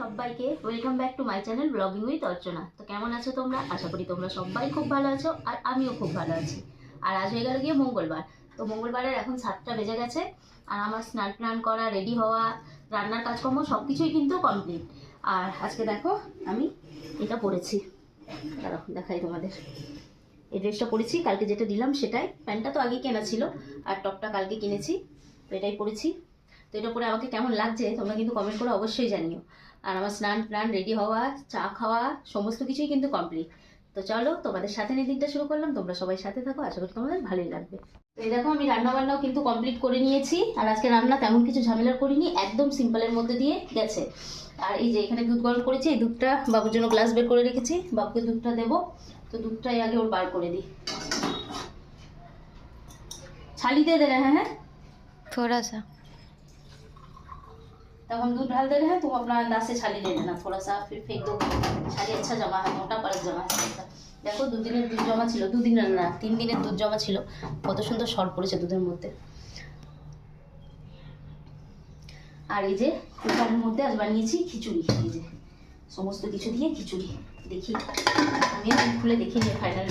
সবাইকে। Welcome back to my channel blogging with Archana. তো কেমন আছো তোমরা? আশা করি তোমরা সবাই খুব ভালো আছো আর আমিও খুব ভালো আছি। আর আজ হয়ে গেল গিয়ে মঙ্গলবার। তো মঙ্গলবারের এখন সাতটা বেজে গেছে আর আমার স্নান টান করা রেডি হওয়া, রান্নার কাজকর্ম সব কিছুই কিন্তু কমপ্লিট আর আজকে দেখো আমি এটা পরেছি। দাঁড়াও, দেখাই তোমাদের। এই ড্রেসটা পরেছি, কালকে যেটা দিলাম সেটাই। প্যান্টটা তো আগে কেনা ছিল, আর টপটা কালকে কিনেছি। তো এটাই পরেছি তো এটা পরে আমাকে কেমন লাগছে তোমরা কিন্তু কমেন্ট করে অবশ্যই জানিও। আর আমার স্নান টান রেডি হওয়া, চা খাওয়া, সমস্ত কিছুই কিন্তু কমপ্লিট তো চলো তোমাদের সাথে নিয়ে দিনটা শুরু করলাম, তোমরা সবাই সাথে থাকো, আশা করি তোমাদের ভালোই লাগবে। তো এই দেখো আমি রান্না বান্নাও কিন্তু কমপ্লিট করে নিয়েছি, আর আজকে রান্না তেমন কিছু ঝামেলা করিনি, একদম সিম্পলের মধ্যে দিয়ে গেছে। আর এই যে এখানে দুধ গরম করেছি, এই দুধটা বাবুর জন্য গ্লাস বের করে রেখেছি, বাবুকে দুধটা দেবো। তো দুধটাই আগে ওর বার করে দিই। ছালি দিয়ে দেবে হ্যাঁ হ্যাঁ? थोड़ा सा तब हम दूध डाल दे रहे हैं तुम अपना अंदाज से छाली ले लेना थोड़ा सा फिर फेंक दो छाली अच्छा जमा है मोटा परत जमा है इसका। দেখো দুদিনের দুধ জমা ছিল দুদিনের না তিন দিনের দুধ জমা ছিল কত সুন্দর সর পড়েছে দুধের মধ্যে আর এই যে এটার মধ্যে আজ বানিয়েছি খিচুড়ি এই যে সমস্ত কিছু দিয়ে খিচুড়ি দেখি আমি খুলে দেখি যে ফাইনাল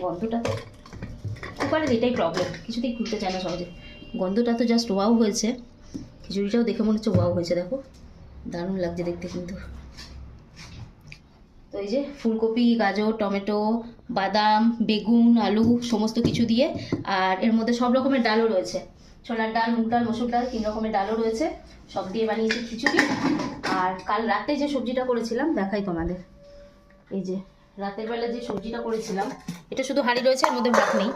গন্ধটা কুকারের এটাই প্রবলেম কিছুতেই খুলতে চায় না সহজে। গন্ধটা তো জাস্ট ওয়াও হয়েছে। খিচুড়িটাও দেখে মনে হচ্ছে ওয়াও হয়েছে, দেখো। দারুণ লাগছে দেখতে কিন্তু। তো এই যে ফুলকপি, গাজর, টমেটো, বাদাম, বেগুন, আলু, সমস্ত কিছু দিয়ে, আর এর মধ্যে সব রকমের ডালও রয়েছে। ছোলার ডাল, মুগ ডাল, মসুর ডাল, তিন রকমের ডালও রয়েছে। সব দিয়ে বানিয়েছি খিচুড়ি। আর কাল রাতে যে সবজিটা করেছিলাম, দেখাই তোমাদের। এই যে রাতের বেলা যে সবজিটা করেছিলাম, এটা শুধু হাঁড়ি রয়েছে, এর মধ্যে ভাত নেই।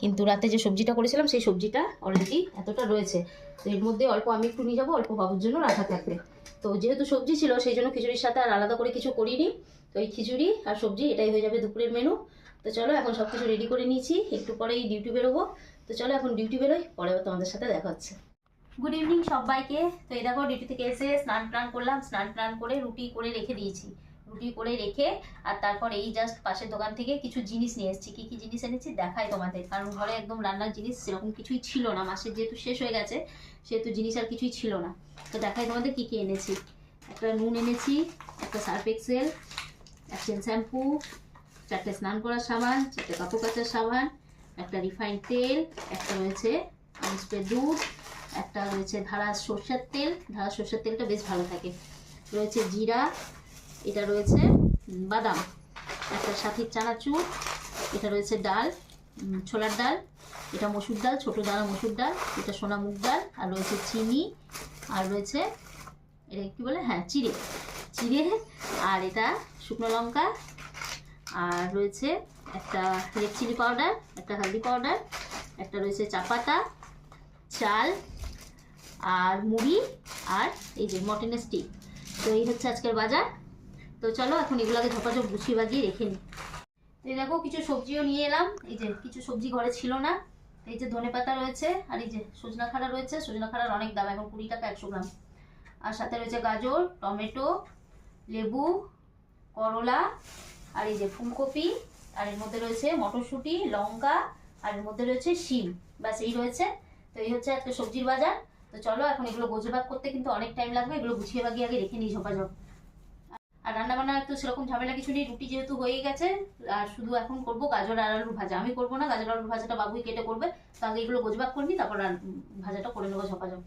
কিন্তু রাতে যে সবজিটা করেছিলাম, সেই সবজিটা অলরেডি এতটা রয়েছে। তো এর মধ্যে অল্প আমি একটু নিয়ে যাব, অল্প বাবুর জন্য রাখা থাকবে। তো যেহেতু সবজি ছিল, সেই জন্য খিচুড়ির সাথে আর আলাদা করে কিছু করিনি। তো এই খিচুড়ি আর সবজি, এটাই হয়ে যাবে দুপুরের মেনু তো চলো, এখন সব কিছু রেডি করে নিয়েছি। একটু পরেই ডিউটি বেরোবো। তো চলো, এখন ডিউটি বেরোই, পরে তোমাদের সাথে দেখা হচ্ছে। গুড ইভিনিং সবাইকে। তো এই দেখো ডিউটি থেকে এসে স্নান টান করলাম। স্নান টান করে রুটি করে রেখে দিয়েছি। রুটি করে রেখে, আর তারপর এই জাস্ট পাশের দোকান থেকে কিছু জিনিস নিয়ে এসেছি। কি কি জিনিস এনেছি দেখাই তোমাদের। কারণ ঘরে একদম রান্নার জিনিস সেরকম কিছুই ছিল না। মাসের যেহেতু শেষ হয়ে গেছে, সেহেতু জিনিস আর কিছুই ছিল না। তো দেখাই তোমাদের কি কি এনেছি। একটা নুন এনেছি, একটা সার্ফ এক্সেল একটা শ্যাম্পু, চারটে স্নান করার সাবান, চারটে কাপড় কাচার সাবান, একটা রিফাইন্ড তেল, একটা রয়েছে স্প্রে দুধ, একটা রয়েছে ধারা সর্ষের তেল। ধারা সর্ষের তেলটা বেশ ভালো থাকে। রয়েছে জিরা এটা রয়েছে বাদাম। একটা সাথীর চানাচুর, এটা রয়েছে ডাল ছোলার ডাল, এটা মসুর ডাল, ছোটো দানা মসুর ডাল, এটা সোনা মুগ ডাল, আর রয়েছে চিনি, আর রয়েছে, এটা কী বলে? হ্যাঁ চিড়ে। চিড়ে, আর এটা শুকনো লঙ্কা, আর রয়েছে একটা রেড চিলি পাউডার একটা হলদি পাউডার একটা রয়েছে চা পাতা, চাল, আর মুড়ি, আর এই যে মটনের স্টিক তো এই হচ্ছে আজকের বাজার। তো চলো এখন এগুলোকে ঝপাঝপ গুছিয়ে বাগিয়ে রেখে নিই এই দেখো, কিছু সবজিও নিয়ে এলাম। এই যে, কিছু সবজি ঘরে ছিল না। এই যে ধনে পাতা রয়েছে, আর এই যে সজনা খাড়া রয়েছে। সজনা খাড়ার অনেক দাম, এখন কুড়ি টাকা একশো গ্রাম। আর সাথে রয়েছে গাজর, টমেটো, লেবু, করলা, আর এই যে ফুলকপি, আর এর মধ্যে রয়েছে মটরশুঁটি, লঙ্কা, আর এর মধ্যে রয়েছে শিম। ব্যাস, এই রয়েছে। তো এই হচ্ছে আজকে সবজির বাজার। তো চলো, এখন এগুলো গোজবাগ করতে কিন্তু অনেক টাইম লাগবে। এগুলো গুছিয়ে বাগিয়ে আগে রেখে নিই ঝোপাঝপ। আর রান্না বান্না তো সেরকম ঝামেলা কিছু নেই, রুটি যেহেতু হয়ে গেছে, আর শুধু এখন করব গাজর আর আলু ভাজা। আমি করব না, গাজর আলু ভাজাটা বাবুই কেটে করবে, তো আগে এগুলো গোজবাগ করে নিই তারপর ভাজাটা করে নেব ঝপাঝপ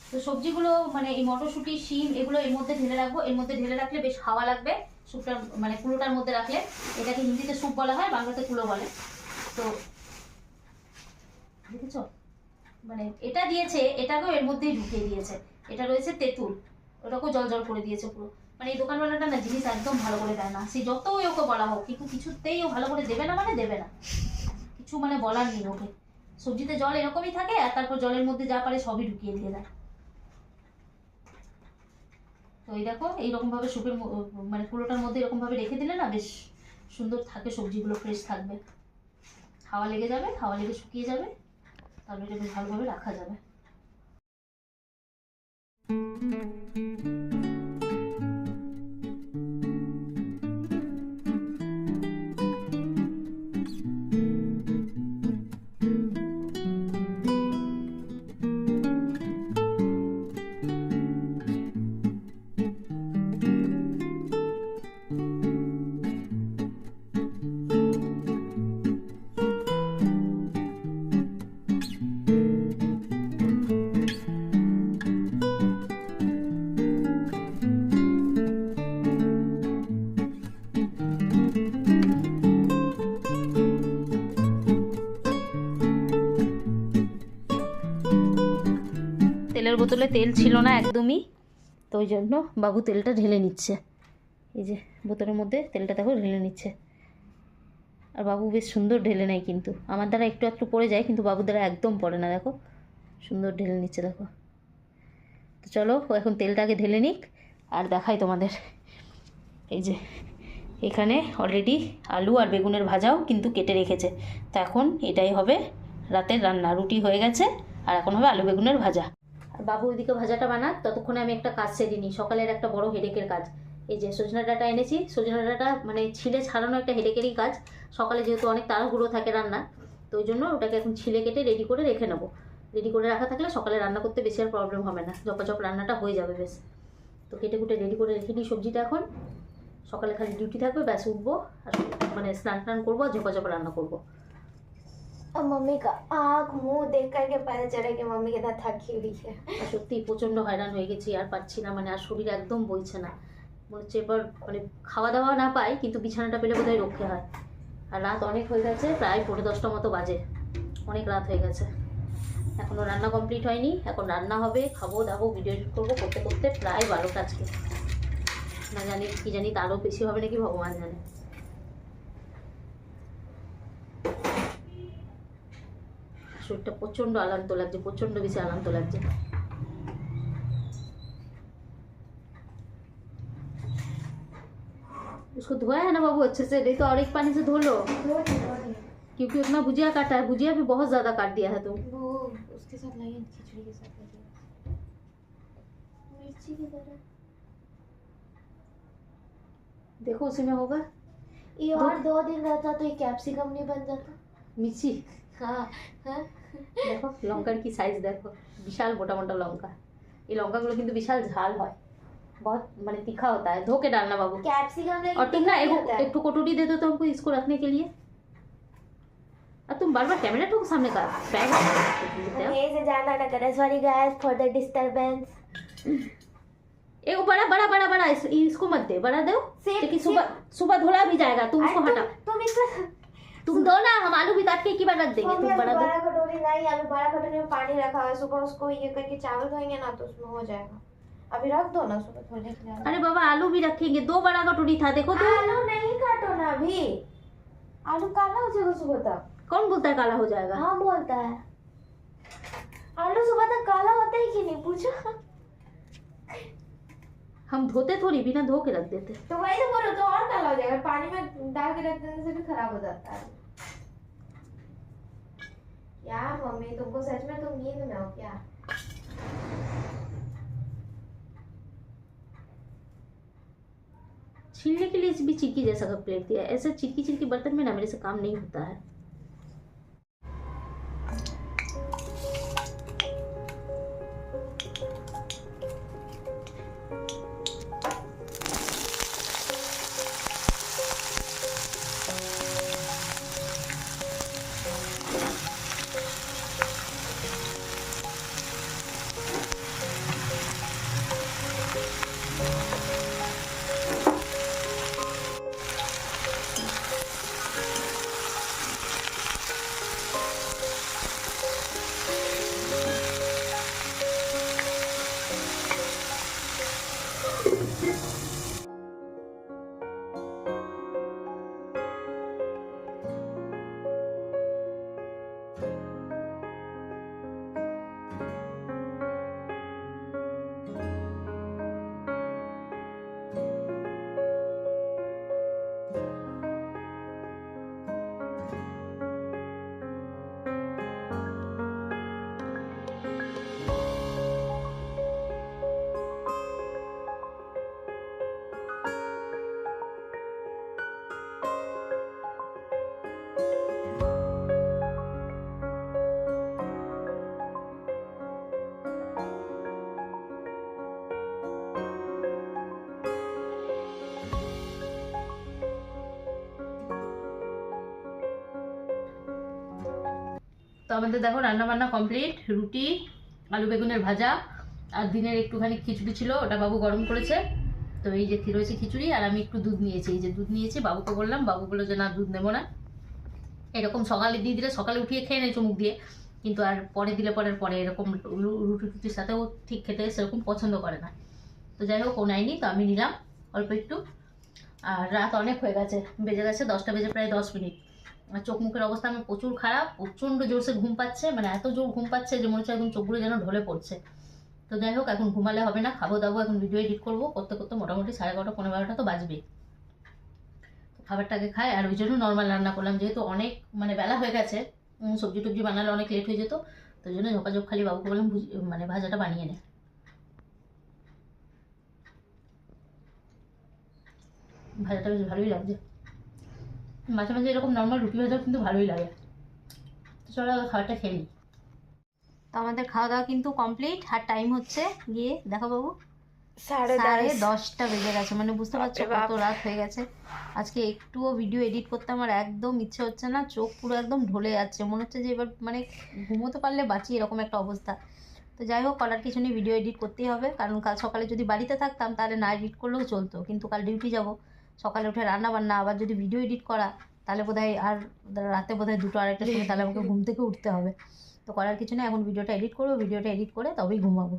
তো সবজিগুলো মানে এই মটরশুঁটি, শিম, এগুলো এর মধ্যে ঢেলে রাখব। এর মধ্যে ঢেলে রাখলে বেশ হাওয়া লাগবে স্যুপটার মানে কুলোটার মধ্যে রাখলে। এটাকে হিন্দিতে স্যুপ বলা হয়, বাংলাতে কুলো বলে। তো দেখেছ? মানে এটা দিয়েছে, এটাকেও এর মধ্যেই ঢুকিয়ে দিয়েছে। এটা রয়েছে তেঁতুল। ওটাকেও জল জল করে দিয়েছে পুরো। মানে এই দোকানওয়ালাটা না জিনিস একদম ভালো করে দেয় না। সে যতই ওকে বলা হোক, কিন্তু কিছুতেই ও ভালো করে দেবে না মানে দেবে না। কিছু মানে বলার নেই ওকে। সবজিতে জল এরকমই থাকে আর তারপর জলের মধ্যে যা পারে সবই ঢুকিয়ে দিয়ে দেয়। তো এই দেখো এইরকম ভাবে সুপের মানে কুলোটার মধ্যে এরকমভাবে রেখে দিলে না বেশ সুন্দর থাকে, সবজিগুলো ফ্রেশ থাকবে। হাওয়া লেগে যাবে, হাওয়া লেগে শুকিয়ে যাবে। এটা বেশ ভালোভাবে রাখা যাবে। Thank you. তেলের বোতলে তেল ছিল না একদমই। তো ওই জন্য বাবু তেলটা ঢেলে নিচ্ছে। এই যে বোতলের মধ্যে তেলটা দেখো ঢেলে নিচ্ছে। আর বাবু বেশ সুন্দর ঢেলে নেয় কিন্তু। আমার দ্বারা একটু একটু পড়ে যায় কিন্তু বাবুর দ্বারা একদম পড়ে না, দেখো। সুন্দর ঢেলে নিচ্ছে, দেখো। তো চলো এখন তেলটা আগে ঢেলে নিক, আর দেখাই তোমাদের। এই যে, এখানে অলরেডি আলু আর বেগুনের ভাজাও কিন্তু কেটে রেখেছে। তো এখন এটাই হবে রাতের রান্না। রুটি হয়ে গেছে, আর এখন হবে আলু বেগুনের ভাজা। বাবু ওইদিকে ভাজাটা বানাক, ততক্ষণে আমি একটা কাজ সেরে নিই। সকালের একটা বড় হেডেকের কাজ। এই যে সজনা ডাটা এনেছি, সজনা ডাটা মানে ছিলে ছাড়ানো একটা হেডেকেরই কাজ। সকালে যেহেতু অনেক তাড়াহুড়ো থাকে রান্না, তো ওই জন্য ওটাকে এখন ছিলে কেটে রেডি করে রেখে নেব। রেডি করে রাখা থাকলে সকালে রান্না করতে বেশি আর প্রবলেম হবে না। যপাচপ রান্নাটা হয়ে যাবে বেশ। তো কেটে কুটে রেডি করে রেখে নিই সবজিটা এখন। সকালে খালি ডিউটি থাকবে, ব্যাস উঠবো, আর মানে স্নান টান করব আর ঝোপা ঝোপা রান্না করব। अब मम्मी का आँख मुंह देख करके पता चला कि मम्मी कितना थकी हुई है আর সত্যি প্রচণ্ড হয়রান হয়ে গেছি আর পাচ্ছি না মানে আর শরীর একদম বইছে না মনে হচ্ছে এবার মানে খাওয়া দাওয়া না পাই কিন্তু বিছানাটা পেলে বোধহয় রক্ষে হয় আর রাত অনেক হয়ে গেছে প্রায় পনেরো দশটা মতো বাজে অনেক রাত হয়ে গেছে এখনও রান্না কমপ্লিট হয়নি এখন রান্না হবে খাবো দাবো ভিডিও এডিট করবো করতে করতে প্রায় বারোটা আজকে না জানি কি জানি তারও বেশি হবে নাকি ভগবান জানে শরীরটা প্রচণ্ড আলান্ত লাগছে প্রচণ্ড বেশি আলান্ত লাগছে उसको धोया है ना बाबू अच्छे से नहीं तो और एक पानी से धो लो क्योंकि उतना भुजिया काटा है भुजिया भी बहुत ज्यादा काट दिया है तुम वो उसके साथ लगे खिचड़ी के साथ लगे मिर्ची की तरह देखो उसी में होगा ये और दो दिन रहता तो ये कैप्सिकम नहीं बन जाता মিচি हाँ हाँ দেখো লঙ্কার কি সাইজ দেখো বিশাল মোটা মোটা লঙ্কা এই লঙ্কাগুলো কিন্তু বিশাল ঝাল হয় बहुत মানে तीखा होता है धो के डालना बाबू कैप्सिकम नहीं और तुम ना एक होता है। एक ठो कटोरी दे दो तो हमको इसको रखने के लिए और तुम बार बार कैमरा ठोक सामने का बैग यहीं से जाना ना करे sorry guys for the disturbance एक बड़ा बड़ा बड़ा बड़ा इस, इसको मत दे बड़ा दो सेब- क्योंकि सुबह सुबह धोला भी जाएगा तुम उसको हटा तुम इसमें तुम दो ना हम आलू भी काट के एक ही बार रख देंगे। तुम बड़ा दो। बड़ा कटोरी नहीं अभी बड़ा कटोरी में पानी रखा है। सुबह उसको ये करके चावल धोएँगे ना तो उसमें हो जाएगा। अभी रख दो ना सुबह धोने के लिए अरे बाबा आलू भी रखेंगे। दो बड़ा कटोरी था देखो तो। आलू नहीं काटो ना अभी। आलू काला हो जाएगा सुबह तक। कौन बोलता है काला हो जाएगा? हाँ बोलता है। आलू सुबह तक काला होता है कि नहीं? पूछो। हम धोते थोड़ी बिना धो के रख देते तो वही तो बोलो तो और काला हो जाएगा। पानी में डाल के रख देने से भी खराब हो जाता है। क्या मम्मी तुमको सच में तुम नींद में हो क्या? छीलने के लिए इस भी चिक्की जैसा का प्लेट दिया? ऐसे चिक्की चिक्की बर्तन में ना मेरे से काम नहीं होता है। আমাদের দেখো রান্না বান্না কমপ্লিট রুটি, আলু বেগুনের ভাজা, আর দিনের একটুখানি খিচুড়ি ছিল, ওটা বাবু গরম করেছে। তো এই যে রয়েছে খিচুড়ি, আর আমি একটু দুধ নিয়েছি। এই যে দুধ নিয়েছি, বাবুকে বললাম, বাবু বলল যে, না, দুধ নেব না। এরকম সকালে দিয়ে দিলে, সকালে উঠিয়ে খেয়ে নেয় চুমুক দিয়ে। কিন্তু আর পরে দিলে পরের পরে এরকম রুটি টুটির সাথেও ঠিক খেতে সেরকম পছন্দ করে না। তো যাই হোক, ও নেয়নি, তো আমি নিলাম অল্প একটু। আর রাত অনেক হয়ে গেছে, বেজে গেছে দশটা, বেজে প্রায় দশ মিনিট। চোখ মুখের অবস্থা আমার প্রচুর খারাপ, প্রচণ্ড জোরসে ঘুম পাচ্ছে মানে এত জোর ঘুম পাচ্ছে যে মনে হচ্ছে একদম চোখগুলো যেন ঢলে পড়ছে। তো যাই হোক, এখন ঘুমালে হবে না, খাব দাবো, এখন ভিডিও এডিট করব, করতে করতে মোটামুটি সাড়ে এগারোটা পনেরো বারোটা তো বাজবে। তো খাবারটাকে খাই, আর ওই জন্য নর্মাল রান্না করলাম, যেহেতু অনেক মানে বেলা হয়ে গেছে সবজি টবজি বানালে অনেক লেট হয়ে যেত, তো জন্য ঝোপাঝোপ খালি বাবুকে বললাম মানে ভাজাটা বানিয়ে নে। ভাজাটা বেশ ভালোই লাগছে। মাঝে মাঝে এরকম নর্মাল রুটি ভাজাও কিন্তু ভালোই লাগে। তো চলো খাবারটা খেয়ে নিই। তো আমাদের খাওয়া দাওয়া কিন্তু কমপ্লিট আর টাইম হচ্ছে গিয়ে দেখা বাবু। সাড়ে দশটা বেজে গেছে মানে বুঝতে পারছ কত রাত হয়ে গেছে। আজকে একটুও ভিডিও এডিট করতে আমার একদম ইচ্ছে হচ্ছে না চোখ পুরো একদম ঢলে যাচ্ছে। মনে হচ্ছে যে এবার মানে ঘুমোতে পারলে বাঁচি এরকম একটা অবস্থা। তো যাই হোক করার কিছু নিয়ে ভিডিও এডিট করতেই হবে। কারণ কাল সকালে যদি বাড়িতে থাকতাম তাহলে না এডিট করলেও চলতো কিন্তু কাল ডিউটি যাব। সকালে উঠে রান্না বান্না আবার যদি ভিডিও এডিট করা তাহলে বোধহয় আর রাতে বোধহয় দুটো আড়াইটার সময় তাহলে আমাকে ঘুম থেকে উঠতে হবে। তো করার কিছু নেই এখন ভিডিওটা এডিট করব ভিডিওটা এডিট করে তবেই ঘুমাবো।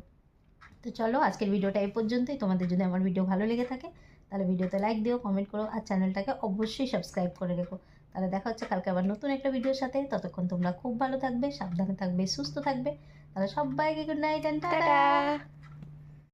তো চলো আজকের ভিডিওটা এই পর্যন্তই। তোমাদের যদি আমার ভিডিও ভালো লেগে থাকে তাহলে ভিডিওতে লাইক দিও কমেন্ট করো আর চ্যানেলটাকে অবশ্যই সাবস্ক্রাইব করে রেখো। তাহলে দেখা হচ্ছে কালকে আবার নতুন একটা ভিডিওর সাথে। ততক্ষণ তোমরা খুব ভালো থাকবে সাবধানে থাকবে সুস্থ থাকবে। তাহলে সবাইকে গুড নাইট অ্যান্ড টাটা